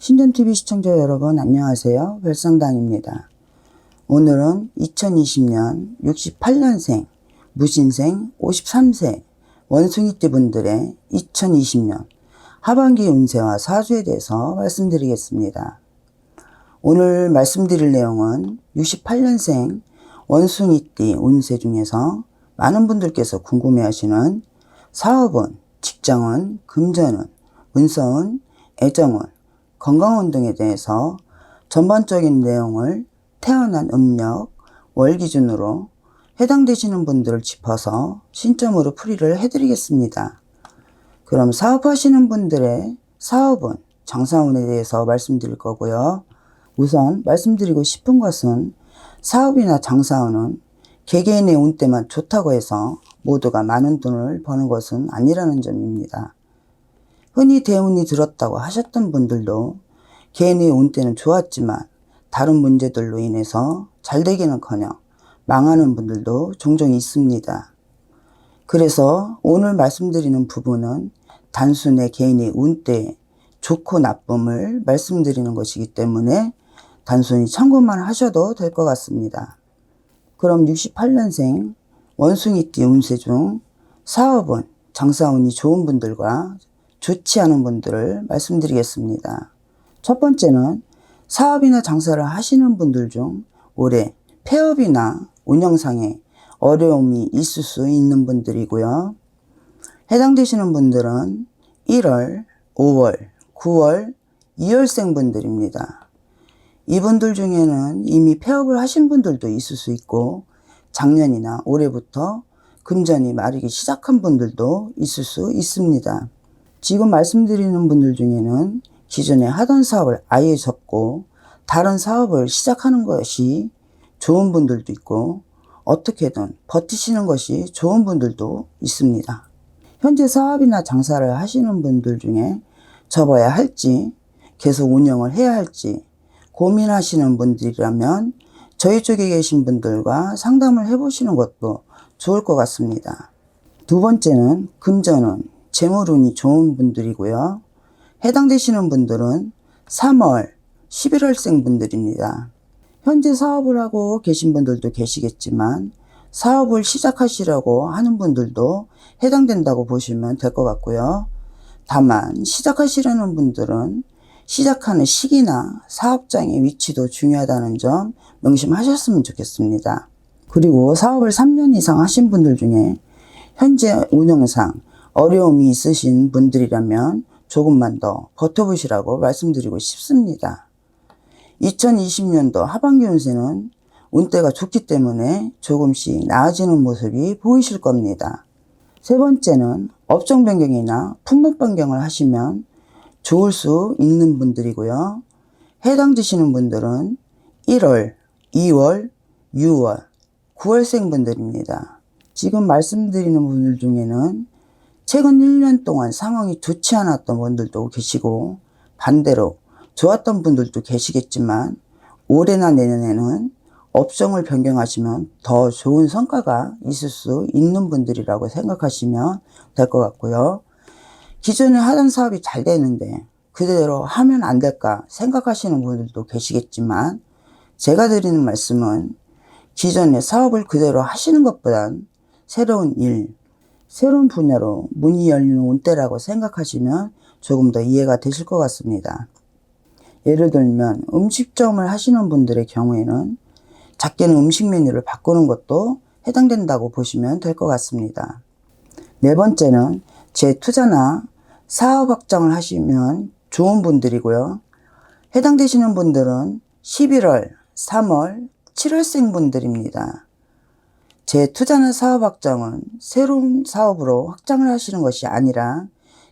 신전TV 시청자 여러분 안녕하세요. 별성당입니다. 오늘은 2020년 68년생 무신생 53세 원숭이띠 분들의 2020년 하반기 운세와 사주에 대해서 말씀드리겠습니다. 오늘 말씀드릴 내용은 68년생 원숭이띠 운세 중에서 많은 분들께서 궁금해하시는 사업은, 직장은, 금전은, 문서운, 애정은, 건강운 등에 대해서 전반적인 내용을 태어난 음력, 월 기준으로 해당되시는 분들을 짚어서 신점으로 풀이를 해드리겠습니다. 그럼 사업하시는 분들의 사업은, 장사운에 대해서 말씀드릴 거고요. 우선 말씀드리고 싶은 것은 사업이나 장사운은 개개인의 운 때만 좋다고 해서 모두가 많은 돈을 버는 것은 아니라는 점입니다. 흔히 대운이 들었다고 하셨던 분들도 개인의 운 때는 좋았지만 다른 문제들로 인해서 잘 되기는커녕 망하는 분들도 종종 있습니다. 그래서 오늘 말씀드리는 부분은 단순히 개인의 운때 좋고 나쁨을 말씀드리는 것이기 때문에 단순히 참고만 하셔도 될 것 같습니다. 그럼 68년생 원숭이띠 운세 중 사업은 장사운이 좋은 분들과 좋지 않은 분들을 말씀드리겠습니다. 첫 번째는 사업이나 장사를 하시는 분들 중 올해 폐업이나 운영상에 어려움이 있을 수 있는 분들이고요. 해당되시는 분들은 1월, 5월, 9월, 2월생 분들입니다. 이분들 중에는 이미 폐업을 하신 분들도 있을 수 있고 작년이나 올해부터 금전이 마르기 시작한 분들도 있을 수 있습니다. 지금 말씀드리는 분들 중에는 기존에 하던 사업을 아예 접고 다른 사업을 시작하는 것이 좋은 분들도 있고 어떻게든 버티시는 것이 좋은 분들도 있습니다. 현재 사업이나 장사를 하시는 분들 중에 접어야 할지 계속 운영을 해야 할지 고민하시는 분들이라면 저희 쪽에 계신 분들과 상담을 해보시는 것도 좋을 것 같습니다. 두 번째는 금전은 재물운이 좋은 분들이고요. 해당되시는 분들은 3월, 11월생 분들입니다. 현재 사업을 하고 계신 분들도 계시겠지만 사업을 시작하시려고 하는 분들도 해당된다고 보시면 될 것 같고요. 다만 시작하시려는 분들은 시작하는 시기나 사업장의 위치도 중요하다는 점 명심하셨으면 좋겠습니다. 그리고 사업을 3년 이상 하신 분들 중에 현재 운영상 어려움이 있으신 분들이라면 조금만 더 버텨보시라고 말씀드리고 싶습니다. 2020년도 하반기 운세는 운때가 좋기 때문에 조금씩 나아지는 모습이 보이실 겁니다. 세 번째는 업종 변경이나 품목 변경을 하시면 좋을 수 있는 분들이고요. 해당되시는 분들은 1월, 2월, 6월, 9월생 분들입니다. 지금 말씀드리는 분들 중에는 최근 1년 동안 상황이 좋지 않았던 분들도 계시고 반대로 좋았던 분들도 계시겠지만 올해나 내년에는 업종을 변경하시면 더 좋은 성과가 있을 수 있는 분들이라고 생각하시면 될 것 같고요. 기존에 하던 사업이 잘 되는데 그대로 하면 안 될까 생각하시는 분들도 계시겠지만 제가 드리는 말씀은 기존의 사업을 그대로 하시는 것보단 새로운 일, 새로운 분야로 문이 열리는 운때라고 생각하시면 조금 더 이해가 되실 것 같습니다. 예를 들면 음식점을 하시는 분들의 경우에는 작게는 음식 메뉴를 바꾸는 것도 해당된다고 보시면 될 것 같습니다. 네 번째는 재투자나 사업 확장을 하시면 좋은 분들이고요. 해당되시는 분들은 11월, 3월, 7월생 분들입니다. 재투자나 사업 확장은 새로운 사업으로 확장을 하시는 것이 아니라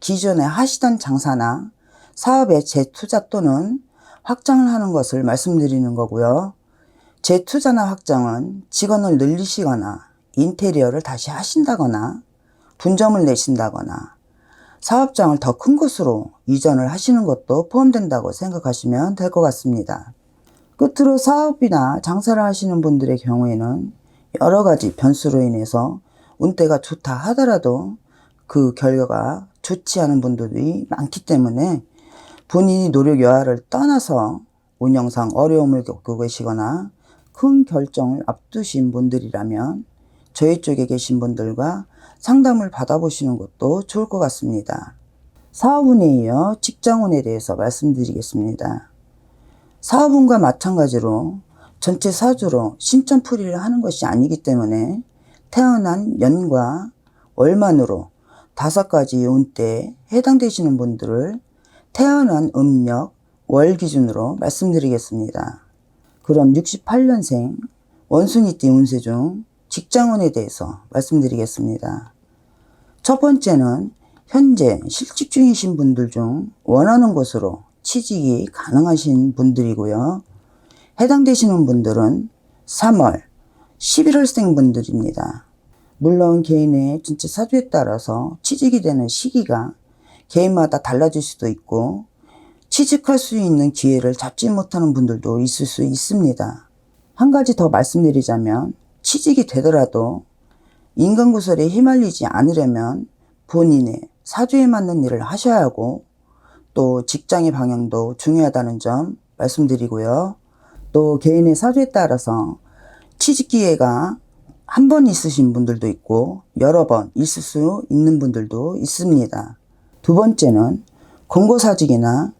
기존에 하시던 장사나 사업의 재투자 또는 확장을 하는 것을 말씀드리는 거고요. 재투자나 확장은 직원을 늘리시거나 인테리어를 다시 하신다거나 분점을 내신다거나 사업장을 더 큰 곳으로 이전을 하시는 것도 포함된다고 생각하시면 될 것 같습니다. 끝으로 사업이나 장사를 하시는 분들의 경우에는 여러 가지 변수로 인해서 운때가 좋다 하더라도 그 결과가 좋지 않은 분들이 많기 때문에 본인이 노력 여하를 떠나서 운영상 어려움을 겪고 계시거나 큰 결정을 앞두신 분들이라면 저희 쪽에 계신 분들과 상담을 받아보시는 것도 좋을 것 같습니다. 사업운에 이어 직장운에 대해서 말씀드리겠습니다. 사업운과 마찬가지로 전체 사주로 신점풀이를 하는 것이 아니기 때문에 태어난 연과 월만으로 다섯 가지 운대에 해당되시는 분들을 태어난 음력 월 기준으로 말씀드리겠습니다. 그럼 68년생 원숭이띠 운세 중 직장운에 대해서 말씀드리겠습니다. 첫 번째는 현재 실직 중이신 분들 중 원하는 곳으로 취직이 가능하신 분들이고요. 해당되시는 분들은 3월, 11월생 분들입니다. 물론 개인의 전체 사주에 따라서 취직이 되는 시기가 개인마다 달라질 수도 있고 취직할 수 있는 기회를 잡지 못하는 분들도 있을 수 있습니다. 한 가지 더 말씀드리자면 취직이 되더라도 인간구설에 휘말리지 않으려면 본인의 사주에 맞는 일을 하셔야 하고 또 직장의 방향도 중요하다는 점 말씀드리고요. 또 개인의 사주에 따라서 취직 기회가 한 번 있으신 분들도 있고 여러 번 있을 수 있는 분들도 있습니다. 두 번째는 권고사직이나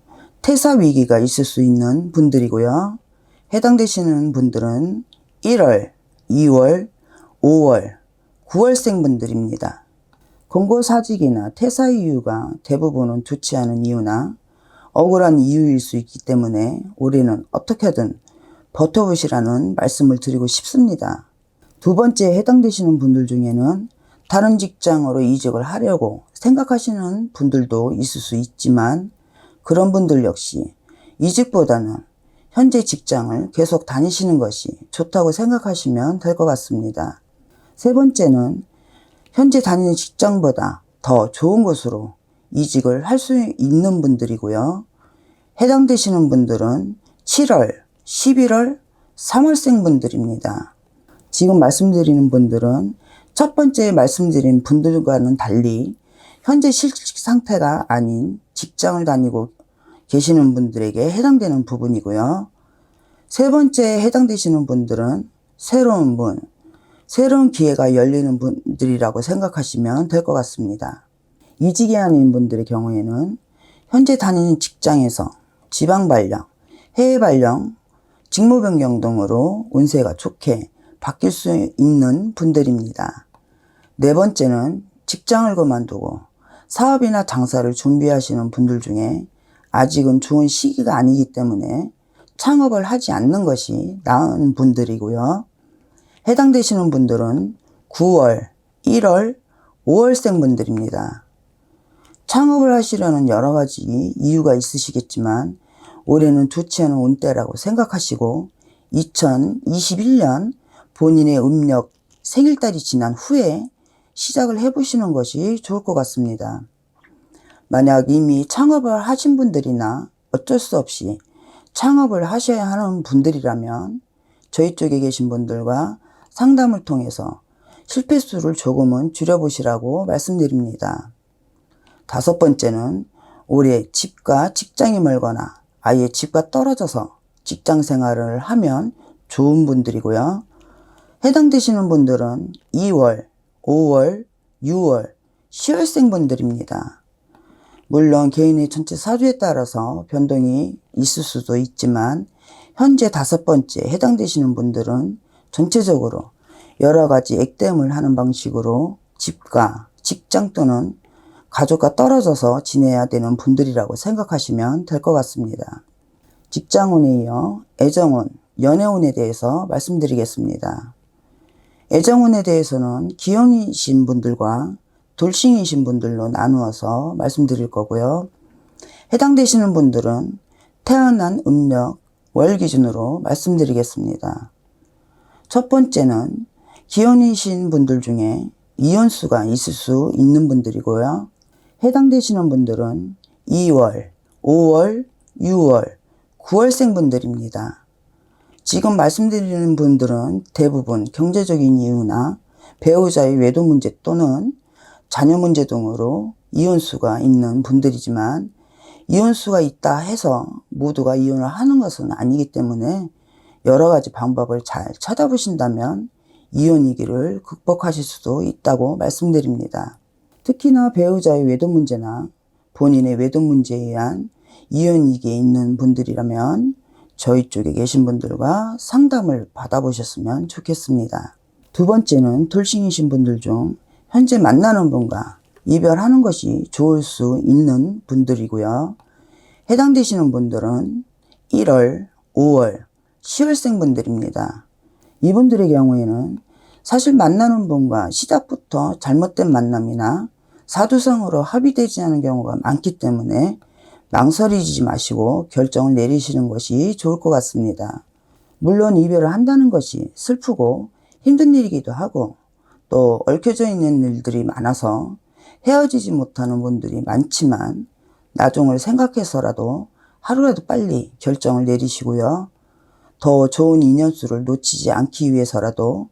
퇴사 위기가 있을 수 있는 분들이고요. 해당되시는 분들은 1월, 2월, 5월, 9월생 분들입니다. 권고사직이나 퇴사 이유가 대부분은 좋지 않은 이유나 억울한 이유일 수 있기 때문에 올해는 어떻게든 버텨보시라는 말씀을 드리고 싶습니다. 두 번째 해당되시는 분들 중에는 다른 직장으로 이직을 하려고 생각하시는 분들도 있을 수 있지만 그런 분들 역시 이직보다는 현재 직장을 계속 다니시는 것이 좋다고 생각하시면 될 것 같습니다. 세 번째는 현재 다니는 직장보다 더 좋은 곳으로 이직을 할 수 있는 분들이고요. 해당되시는 분들은 7월, 11월, 3월생 분들입니다. 지금 말씀드리는 분들은 첫 번째 말씀드린 분들과는 달리 현재 실직 상태가 아닌 직장을 다니고 계시는 분들에게 해당되는 부분이고요. 세 번째 해당되시는 분들은 새로운 문, 새로운 기회가 열리는 분들이라고 생각하시면 될 것 같습니다. 이직이 아닌 분들의 경우에는 현재 다니는 직장에서 지방 발령, 해외 발령, 직무 변경 등으로 운세가 좋게 바뀔 수 있는 분들입니다. 네 번째는 직장을 그만두고 사업이나 장사를 준비하시는 분들 중에 아직은 좋은 시기가 아니기 때문에 창업을 하지 않는 것이 나은 분들이고요. 해당되시는 분들은 9월, 1월, 5월생 분들입니다. 창업을 하시려는 여러 가지 이유가 있으시겠지만 올해는 좋지 않은 운때라고 생각하시고 2021년 본인의 음력 생일달이 지난 후에 시작을 해보시는 것이 좋을 것 같습니다. 만약 이미 창업을 하신 분들이나 어쩔 수 없이 창업을 하셔야 하는 분들이라면 저희 쪽에 계신 분들과 상담을 통해서 실패수를 조금은 줄여보시라고 말씀드립니다. 다섯 번째는 올해 집과 직장이 멀거나 아예 집과 떨어져서 직장 생활을 하면 좋은 분들이고요. 해당되시는 분들은 2월, 5월, 6월, 10월생 분들입니다. 물론 개인의 전체 사주에 따라서 변동이 있을 수도 있지만 현재 다섯 번째 해당되시는 분들은 전체적으로 여러 가지 액땜을 하는 방식으로 집과 직장 또는 가족과 떨어져서 지내야 되는 분들이라고 생각하시면 될 것 같습니다. 직장운에 이어 애정운, 연애운에 대해서 말씀드리겠습니다. 애정운에 대해서는 기형이신 분들과 돌싱이신 분들로 나누어서 말씀드릴 거고요. 해당되시는 분들은 태어난 음력, 월 기준으로 말씀드리겠습니다. 첫 번째는 기혼이신 분들 중에 이혼수가 있을 수 있는 분들이고요. 해당되시는 분들은 2월, 5월, 6월, 9월생 분들입니다. 지금 말씀드리는 분들은 대부분 경제적인 이유나 배우자의 외도 문제 또는 자녀 문제 등으로 이혼수가 있는 분들이지만 이혼수가 있다 해서 모두가 이혼을 하는 것은 아니기 때문에 여러 가지 방법을 잘 찾아보신다면 이혼 위기를 극복하실 수도 있다고 말씀드립니다. 특히나 배우자의 외도 문제나 본인의 외도 문제에 의한 이혼 위기에 있는 분들이라면 저희 쪽에 계신 분들과 상담을 받아보셨으면 좋겠습니다. 두 번째는 돌싱이신 분들 중 현재 만나는 분과 이별하는 것이 좋을 수 있는 분들이고요. 해당되시는 분들은 1월, 5월, 10월생 분들입니다. 이분들의 경우에는 사실 만나는 분과 시작부터 잘못된 만남이나 사두성으로 합의되지 않은 경우가 많기 때문에 망설이지 마시고 결정을 내리시는 것이 좋을 것 같습니다. 물론 이별을 한다는 것이 슬프고 힘든 일이기도 하고 또 얽혀져 있는 일들이 많아서 헤어지지 못하는 분들이 많지만 나중을 생각해서라도 하루라도 빨리 결정을 내리시고요. 더 좋은 인연수를 놓치지 않기 위해서라도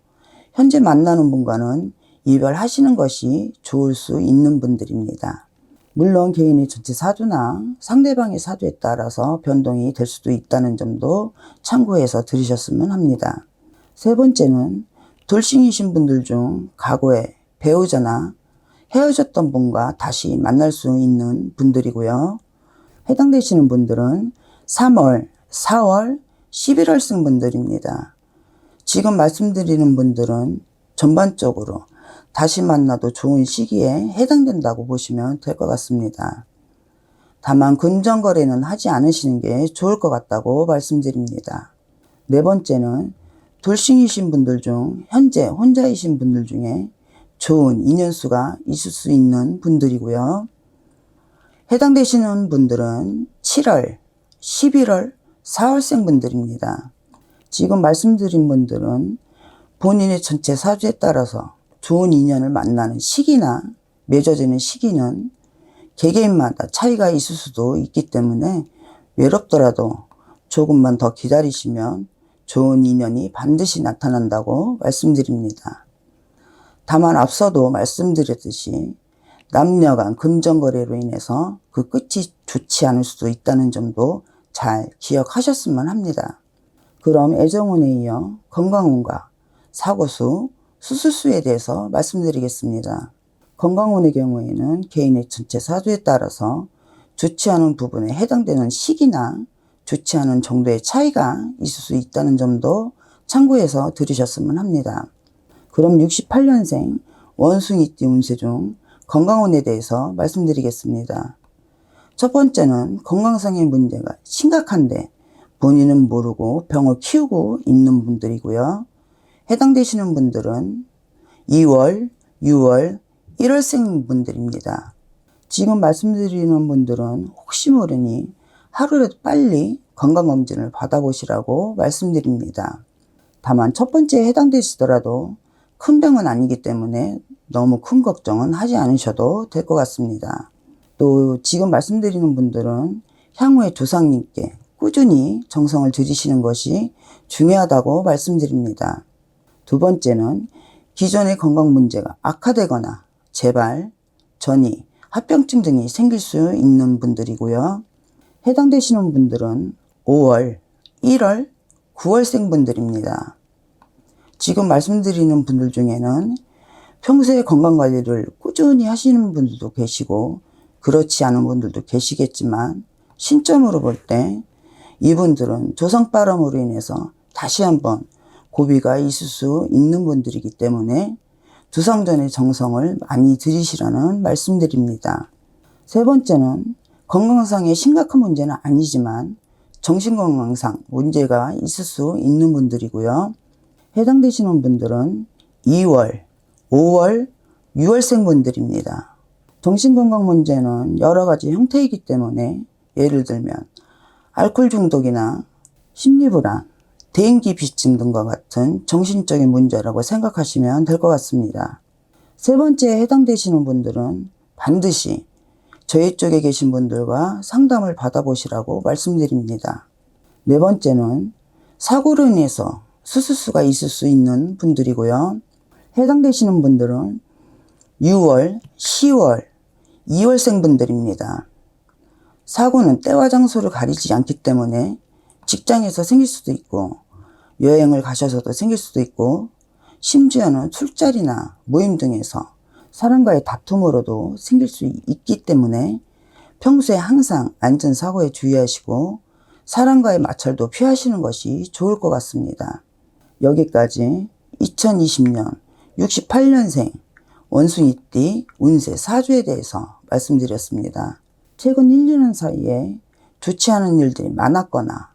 현재 만나는 분과는 이별하시는 것이 좋을 수 있는 분들입니다. 물론 개인의 전체 사주나 상대방의 사주에 따라서 변동이 될 수도 있다는 점도 참고해서 들으셨으면 합니다. 세 번째는 돌싱이신 분들 중 과거에 배우자나 헤어졌던 분과 다시 만날 수 있는 분들이고요. 해당되시는 분들은 3월, 4월, 11월생 분들입니다. 지금 말씀드리는 분들은 전반적으로 다시 만나도 좋은 시기에 해당된다고 보시면 될 것 같습니다. 다만 금전거래는 하지 않으시는 게 좋을 것 같다고 말씀드립니다. 네 번째는 돌싱이신 분들 중 현재 혼자이신 분들 중에 좋은 인연수가 있을 수 있는 분들이고요. 해당되시는 분들은 7월, 11월, 4월생 분들입니다. 지금 말씀드린 분들은 본인의 전체 사주에 따라서 좋은 인연을 만나는 시기나 맺어지는 시기는 개개인마다 차이가 있을 수도 있기 때문에 외롭더라도 조금만 더 기다리시면 좋은 인연이 반드시 나타난다고 말씀드립니다. 다만 앞서도 말씀드렸듯이 남녀 간 금전거래로 인해서 그 끝이 좋지 않을 수도 있다는 점도 잘 기억하셨으면 합니다. 그럼 애정운에 이어 건강운과 사고수, 수술수에 대해서 말씀드리겠습니다. 건강운의 경우에는 개인의 전체 사주에 따라서 좋지 않은 부분에 해당되는 시기나 좋지 않은 정도의 차이가 있을 수 있다는 점도 참고해서 들으셨으면 합니다. 그럼 68년생 원숭이띠 운세 중 건강운에 대해서 말씀드리겠습니다. 첫 번째는 건강상의 문제가 심각한데 본인은 모르고 병을 키우고 있는 분들이고요. 해당되시는 분들은 2월, 6월, 1월생 분들입니다. 지금 말씀드리는 분들은 혹시 모르니 하루라도 빨리 건강검진을 받아보시라고 말씀드립니다. 다만 첫 번째에 해당되시더라도 큰 병은 아니기 때문에 너무 큰 걱정은 하지 않으셔도 될 것 같습니다. 또 지금 말씀드리는 분들은 향후에 조상님께 꾸준히 정성을 들이시는 것이 중요하다고 말씀드립니다. 두 번째는 기존의 건강 문제가 악화되거나 재발, 전이, 합병증 등이 생길 수 있는 분들이고요. 해당되시는 분들은 5월, 1월, 9월생 분들입니다. 지금 말씀드리는 분들 중에는 평소에 건강관리를 꾸준히 하시는 분들도 계시고 그렇지 않은 분들도 계시겠지만 신점으로 볼 때 이분들은 조상바람으로 인해서 다시 한번 고비가 있을 수 있는 분들이기 때문에 두상전의 정성을 많이 들이시라는 말씀드립니다. 세 번째는 건강상의 심각한 문제는 아니지만 정신건강상 문제가 있을 수 있는 분들이고요. 해당되시는 분들은 2월, 5월, 6월생 분들입니다. 정신건강 문제는 여러 가지 형태이기 때문에 예를 들면 알코올 중독이나 심리불안, 대인기 비침 등과 같은 정신적인 문제라고 생각하시면 될 것 같습니다. 세 번째에 해당되시는 분들은 반드시 저희 쪽에 계신 분들과 상담을 받아보시라고 말씀드립니다. 네 번째는 사고로 인해서 수술수가 있을 수 있는 분들이고요. 해당되시는 분들은 6월, 10월, 2월생 분들입니다. 사고는 때와 장소를 가리지 않기 때문에 직장에서 생길 수도 있고 여행을 가셔서도 생길 수도 있고 심지어는 술자리나 모임 등에서 사람과의 다툼으로도 생길 수 있기 때문에 평소에 항상 안전사고에 주의하시고 사람과의 마찰도 피하시는 것이 좋을 것 같습니다. 여기까지 2020년 68년생 원숭이띠 운세 사주에 대해서 말씀드렸습니다. 최근 1, 2년 사이에 좋지 않은 일들이 많았거나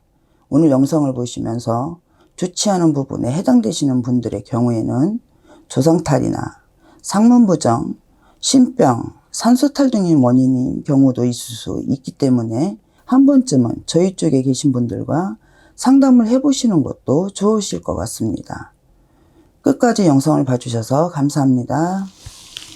오늘 영상을 보시면서 좋지 않은 부분에 해당되시는 분들의 경우에는 조상탈이나 상문부정, 신병, 산소탈 등의 원인인 경우도 있을 수 있기 때문에 한 번쯤은 저희 쪽에 계신 분들과 상담을 해보시는 것도 좋으실 것 같습니다. 끝까지 영상을 봐주셔서 감사합니다.